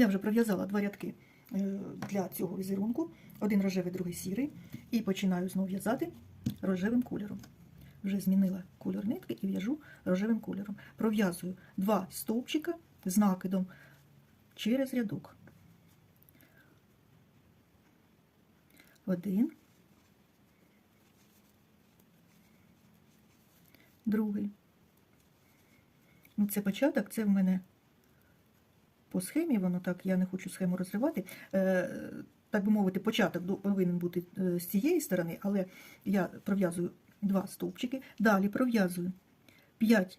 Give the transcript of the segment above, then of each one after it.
Я вже пров'язала два рядки е, для цього візерунку. Один рожевий, другий сірий. І починаю знову в'язати рожевим кольором. Вже змінила кольор нитки і в'яжу рожевим кольором. Пров'язую два стовпчика з накидом через рядок. Один. Другий. Це початок, це в мене по схемі, воно так, я не хочу схему розривати. Е, так би мовити, початок повинен бути е, з цієї сторони, але я пров'язую два стовпчики. Далі пров'язую 5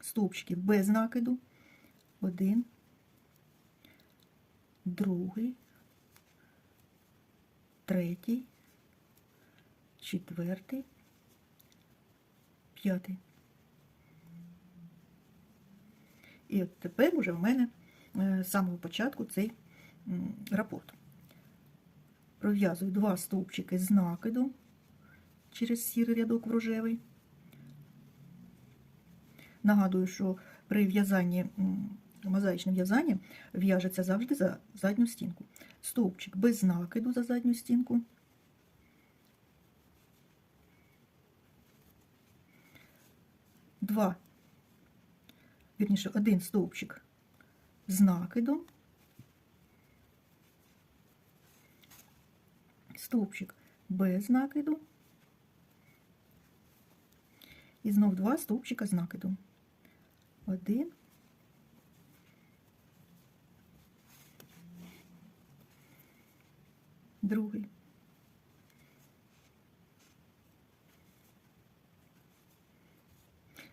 стовпчиків без накиду. Один, другий, третій, четвертий, п'ятий. І от тепер уже в мене з самого початку цей рапорт. Пров'язую два стовпчики з накиду через сірий рядок в рожевий. Нагадую, що при в'язанні мозаїчним в'язанням в'яжеться завжди за задню стінку. Стовпчик без накиду за задню стінку. Два вірніше, один стовпчик з накидом, стовпчик без накиду, і знов два стовпчика з накидом. Один. Другий.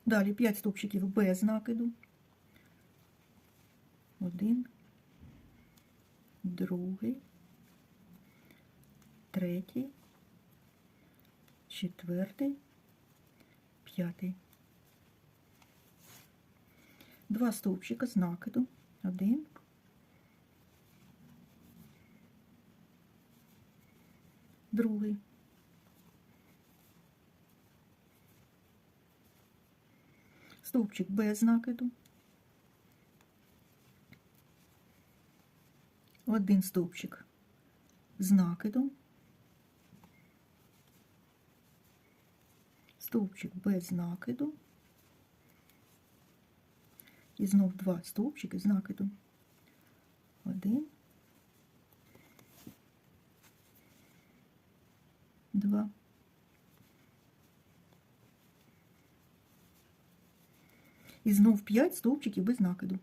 Далі 5 стовпчиків без накиду. Один, другий, третій, четвертий, п'ятий. Два стовпчика з накиду. Один. Другий. Стовпчик без накиду. Один стовпчик з накидом. Стовпчик без накиду. І знов два стовпчики з накидом. Один. Два. І знов 5 стовпчиків без накиду.